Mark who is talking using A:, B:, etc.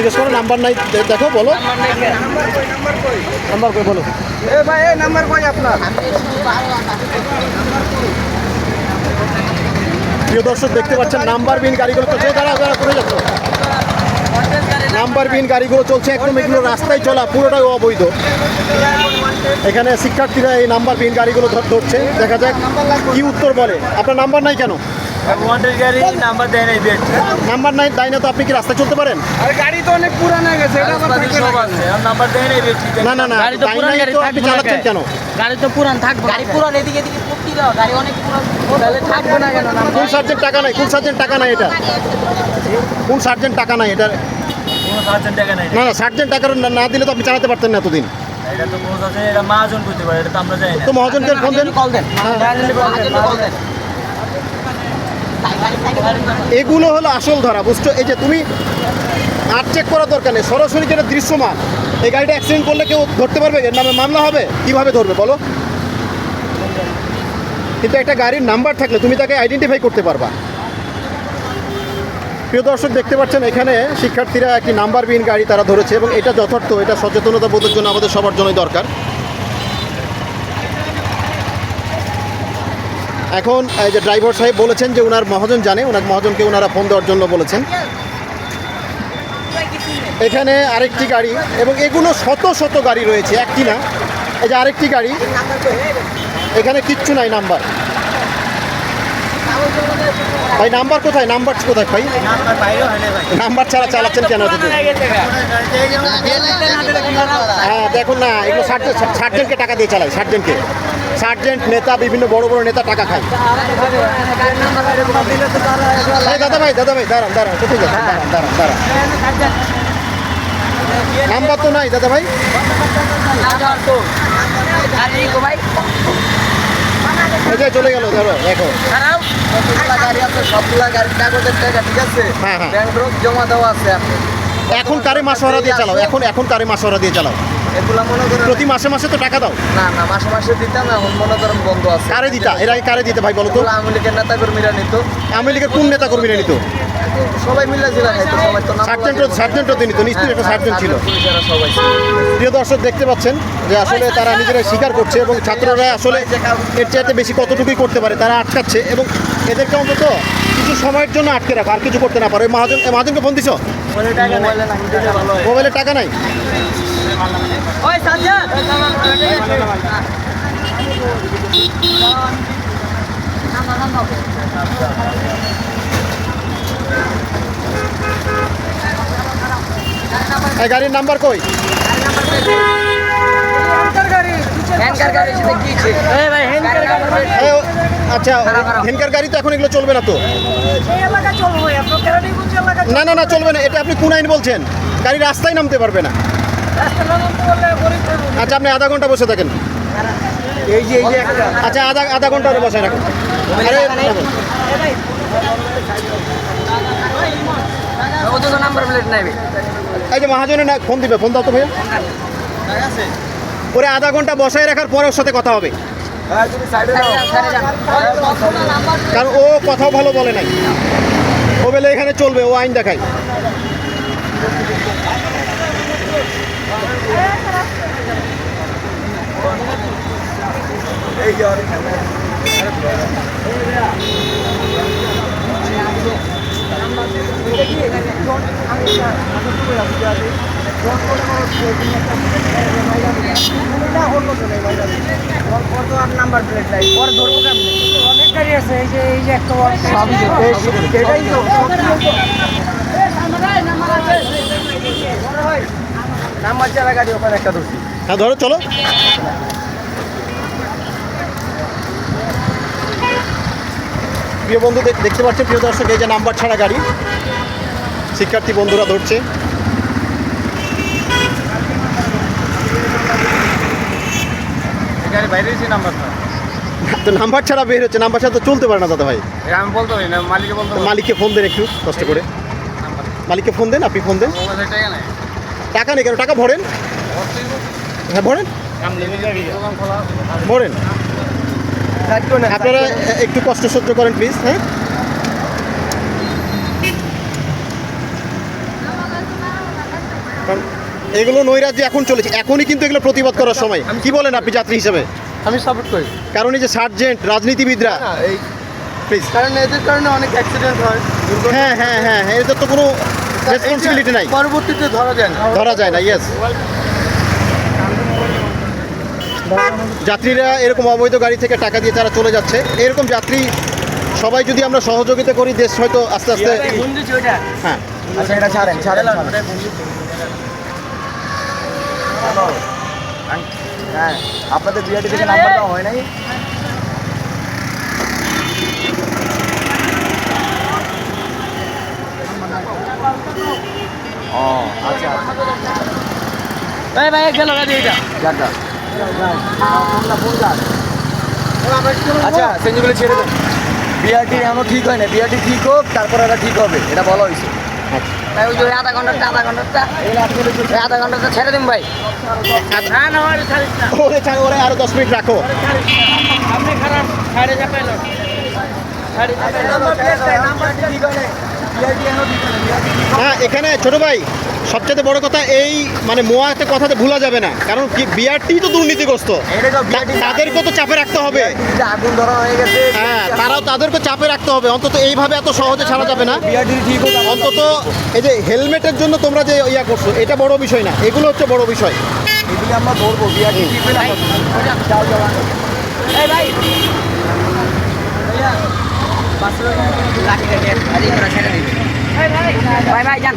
A: জিজ্ঞেস করো নাম্বার নাই দেখো বলো। নাম্বার কই বলো।
B: এ ভাই এই নাম্বার কই আপনার?
A: প্রিয় দর্শক দেখতে পাচ্ছেন নাম্বার বিহীন গাড়িগুলো চলছে। দাঁড়া দাঁড়া করে যাচ্ছ? নাম্বার বিহীন গাড়িগুলো চলছে একদম এগুলো রাস্তায় চলা পুরোটাই অবৈধ। এখানে শিক্ষার্থীরা এই নাম্বার বিহীন গাড়িগুলো ধরছে। দেখা যাক কি উত্তর বলে। আপনার নাম্বার নাই কেন?
C: ওয়ান্টেড গাড়ি নাম্বার দেয় নাই
A: নাম্বার নাই তাই না তো আপনি কি রাস্তায় চলতে পারেন?
B: আরে গাড়ি তো অনেক পুরান হয়ে গেছে এটা আবার
C: সব
B: না
C: আছে আর নাম্বার দেয় নাই
A: না না না
D: গাড়ি তো পুরান গাড়ি
A: আপনি চালাচ্ছেন
D: কেন? গাড়ি তো পুরান থাকবে গাড়ি পুরান এদিকে এদিকে ফুটি দাও গাড়ি অনেক পুরান। তাহলে থাকবে না কেন
A: কোন সার্জেন্ট টাকা নাই কোন সার্জেন্ট টাকা নাই এটা? কোন সার্জেন্ট টাকা নাই এটা?
C: কোনো সার্জেন্ট টাকা নাই।
A: না না সার্জেন্ট টাকা না- না দিলে তো আপনি চালাতে পারতেন না এতদিন।
C: এটা তো বোঝা এটা মাহাজন করতে পারে এটা তো আমরা জানি না।
A: তো মহাজনকে ফোন দেন।
D: কল দেন।
A: হ্যাঁ।
D: কল দেন।
A: এগুলো হলো আসল ধরা, বুঝছ? এই যে তুমি আর চেক করার দরকার নেই, সরাসরি যেটা দৃশ্যমান, এই গাড়িটা অ্যাক্সিডেন্ট করলে কেউ ধরতে পারবে? এর নামে মামলা হবে? কীভাবে ধরবে, বলো? কিন্তু একটা গাড়ির নাম্বার থাকলে তুমি তাকে আইডেন্টিফাই করতে পারবা। প্রিয় দর্শক, দেখতে পাচ্ছেন এখানে শিক্ষার্থীরা একটি নাম্বারবিহীন গাড়ি তারা ধরেছে এবং এটা যথার্থ, এটা সচেতনতা বোধের জন্য আমাদের সবার জন্যই দরকার। এখন এই যে ড্রাইভার সাহেব বলেছেন যে ওনার মহাজন জানে ওনার মহাজনকে ওনারা ফোন দেওয়ার জন্য বলেছেন। এখানে আরেকটি গাড়ি এবং এগুলো শত শত গাড়ি রয়েছে, একটি না। এই যে আরেকটি গাড়ি, এখানে কিচ্ছু নাই নাম্বার। ভাই, নাম্বার কোথায়? নাম্বার কোথায় ভাই?
C: নাম্বার
A: ছাড়া চালাচ্ছেন কেন হ্যাঁ দেখুন না, এগুলো সার্জেন্ট সার্জেন্টকে টাকা দিয়ে চালায় সার্জেন্টকে সার্জেন্ট নেতা বিভিন্ন বড় বড় নেতা টাকা খায়। দাদা ভাই দাদা ভাই দাঁড়ান দাঁড়ান কোথায় দাঁড়ান দাঁড়ান দাঁড়ান। নাম্বার তো নাই দাদা ভাই। চলে গেল ধরো দেখো।
B: সবগুলা গাড়ির কাগজের টাকা ঠিক আছে। জমা দেওয়া আছে আপনি
A: এখন কারে মাসোহারা দিয়ে চালাও? এখন এখন কারে মাসোহারা দিয়ে চালাও?
B: এগুলা মনে করেন
A: প্রতি মাসে মাসে তো টাকা দাও।
B: না না মাসে মাসে দিতাম এখন মনে করেন বন্ধ আছে।
A: কারে দিতা? এর আগে কারে দিতে ভাই বলো তো।
B: আওয়ামী লীগের নেতা কর্মীরা নিত।
A: আওয়ামী লীগের কোন নেতা কর্মীরা নিত?
B: সবাই মিলে ছিল খাইতো সবাই তো নাম
A: সার্জেন্টও সার্জেন্টও তো নিত নিশ্চয়ই একটা সার্জেন্ট ছিল।
B: সবাই।
A: প্রিয় দর্শক দেখতে পাচ্ছেন যে আসলে তারা নিজেরা স্বীকার করছে এবং ছাত্ররা আসলে এর চাইতে বেশি কতটুকুই করতে পারে তারা আটকাচ্ছে এবং এদেরকে অন্তত কিছু সময়ের জন্য আটকে রাখো আর কিছু করতে না পারে। মহাজন মহাজনকে ফোন দিছো? মোবাইলে টাকা নাই? গাড়ির নাম্বার কই?
D: গাড়ি গাড়ি
A: আচ্ছা হেনকার গাড়ি তো এখন এগুলো চলবে না তো? না না না চলবে না। এটা আপনি কোন আইন বলছেন। গাড়ি রাস্তায় নামতে পারবে না। আচ্ছা আপনি আধা ঘণ্টা বসে থাকেন।
B: এই যে এই যে
A: আচ্ছা আধা আধা ঘণ্টা বসে রাখুন। আরে এই যে মহাজনের না ফোন দিবে ফোন দাও তো ভাইয়া। ওরে আধা ঘণ্টা বসায় রাখার পরে ওর সাথে কথা হবে।
B: হ্যাঁ, তুমি সাইডে দাও।
A: কারণ ও কথাও ভালো বলে নাই। ও বলে এখানে চলবে ও আইন দেখায়।
B: এই নাম্বার প্লেট অনেক গাড়ি আছে এই যে এই যে তো নাম্বার গাড়ি একটা
A: হ্যাঁ ধরো, চলো। প্রিয় বন্ধু দেখতে পাচ্ছেন প্রিয় দর্শক, এই যে নাম্বার ছাড়া গাড়ি। শিক্ষার্থী বন্ধুরা ধরছে।
C: গাড়ি বাইরে নাম্বার
A: তো। নাম্বার ছাড়া বের হচ্ছে নাম্বার ছাড়া তো চলতে পারে না দাদা ভাই।
C: আমি বলতে পারি না মালিকে বলতে
A: মালিককে ফোন দেন একটু কষ্ট করে। মালিককে ফোন দেন আপনি ফোন দেন।
C: টাকা নেই।
A: কেন? টাকা ভরেন। হ্যাঁ ভরেন। ভরেন। আপনারা একটু কষ্ট সহ্য করেন প্লিজ হ্যাঁ? কারণ এগুলো নৈরাজ্যে এখন চলেছে। এখনই কিন্তু এগুলো প্রতিবাদ করার সময়। কি বলেন আপনি যাত্রী হিসেবে?
B: আমি সাপোর্ট করি।
A: কারণ এই যে সার্জেন্ট রাজনীতিবিদরা
B: এই
A: প্লিজ
B: কারণ এদের কারণে অনেক অ্যাক্সিডেন্ট হয়
A: হ্যাঁ হ্যাঁ হ্যাঁ হ্যাঁ এদের তো কোনো রেসপন্সিবিলিটি নাই।
B: পরবর্তীতে ধরা যায় না।
A: ধরা যায় না ইয়েস যাত্রীরা এরকম অবৈধ গাড়ি থেকে টাকা দিয়ে তারা চলে যাচ্ছে। এরকম যাত্রী সবাই যদি আমরা সহযোগিতা করি দেশ হয়তো আস্তে আস্তে হ্যাঁ।
B: আচ্ছা এটা ছাড়েন ছাড়েন। হ্যাঁ আপনাদের বিআরটি থেকে নাম্বার দেওয়া হয় নাই? ও আচ্ছা
E: ভাই ভাই এটা।
B: আচ্ছা সেঞ্জুগুলো ছেড়ে দেন। বিআরটি এখনও ঠিক হয় না বিআরটি ঠিক হোক তারপর এটা ঠিক হবে। এটা বলা হয়েছে।
D: ভাই ওই যে আধা ঘন্টাটা আধা ঘন্টাটা আধা ঘন্টাটা ছেড়ে দিন ভাই
E: না না ওরে ছাড়িস
A: ওরে আরও দশ মিনিট রাখো
E: আপনি খারাপ ছাড়ে যা পেল ছাড়ে যা পেল
A: হ্যাঁ এখানে ছোট ভাই সবচেয়ে বড় কথা এই মানে মোয়াতে কথাতে ভুলা যাবে না। কারণ কি বিআরটি তো দুর্নীতিগ্রস্ত। তাদেরকেও তো চাপে রাখতে হবে।
B: আগুন ধরা হয়ে গেছে।
A: হ্যাঁ তারাও তাদেরকে চাপে রাখতে হবে। অন্তত এইভাবে এত সহজে ছাড়া যাবে না।
B: বিআরটি ঠিক হোক
A: অন্তত এই যে হেলমেটের জন্য তোমরা যে ইয়া করছ এটা বড় বিষয় না। এগুলো হচ্ছে বড় বিষয়।
B: এগুলি আমরা ধরবো বিআরটি
D: এই ভাই ছেড়ে দিন ভাই ভাই যান।